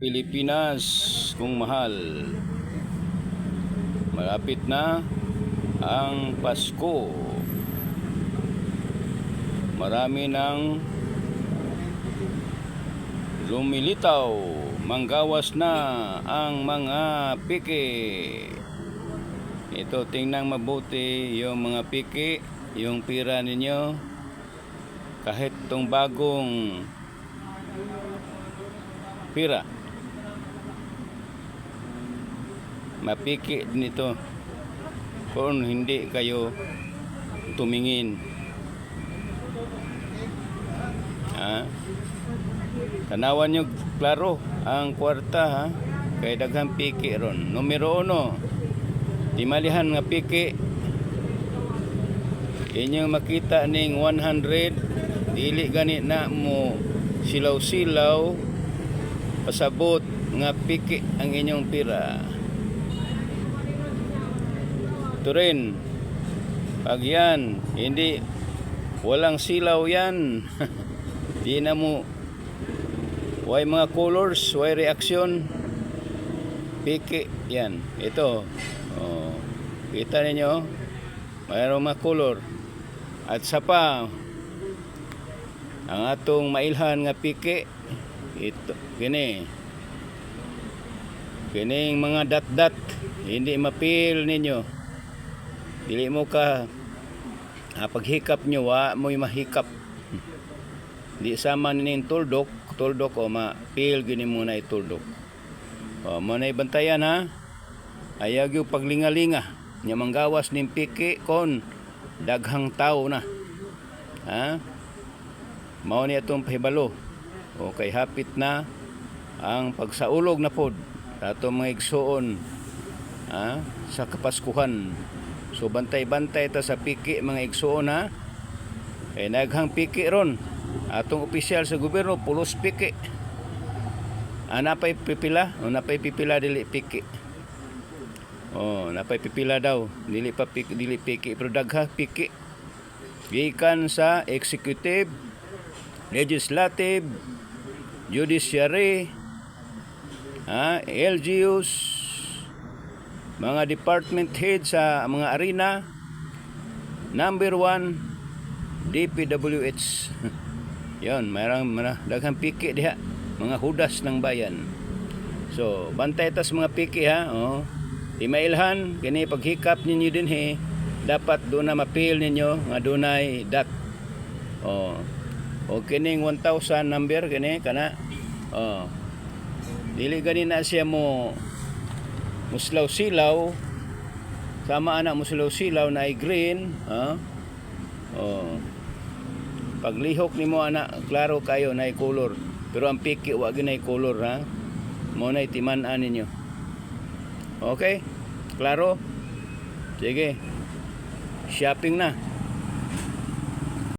Pilipinas kung mahal. Malapit na ang Pasko. Marami nang lumilitaw. Manggawas na ang mga piki. Ito, tingnan mabuti yung mga piki, yung pira ninyo. Kahit tong bagong pira. Mapiki din ito kung hindi kayo tumingin. Ha? Tanawan nyo klaro ang kwarta ha. Kay daghang piki ron. Numero uno, timalihan nga piki. Inyong makita ning 100 dili gani na mo silaw-silaw pasabot nga piki ang inyong pira. Ito rin, pag yan, hindi, walang silaw yan. Di na mo, way mga colors, way reaction, piki, yan. Ito, oh, kita ninyo, mayroong mga color. At sa pa, ang atong mailhan nga piki, ito, kini, kining mga dat-dat, hindi mapil ninyo. Dili mo ka ah, paghikap nyo wa mo mahikap. Di sama ning tuldok, tuldok o mapil gini mo na ituldok. O mo na bantayan ha. Ayag yung paglingalinga nya manggawas ning piki kon daghang tao na. Ha? Mao ni atong pahibalo. O kay hapit na ang pagsaulog na pod atong mga igsuon ha? sa kapaskuhan. So bantay-bantay ta sa piki mga igsuon ha. Eh naghang piki ron. Atong opisyal sa gobyerno pulos piki. Ana pay pipila, o napay pipila dili piki. Oh, napay pipila daw, dili pa piki, dili piki pero dagha piki. Gikan sa executive, legislative, judiciary, ha, LGUs, mga department head sa mga arena number one DPWH yon mayroong mga daghang piki diha mga hudas ng bayan. So bantay tas mga piki ha? Oh. Imailhan kini paghikap ninyo din he. Dapat doon na mapil ninyo nga dunay dat oh. O kining 1000 number kini kana. Oh. Dili gani na siya mo muslaw-silaw. Sama anak muslaw-silaw na ay green ha? Oh. Paglihok nimo anak klaro kayo na color pero ang piki wa gyud na ay color ha? Mo na timan-an ninyo. Okay? Klaro? Sige. Shopping na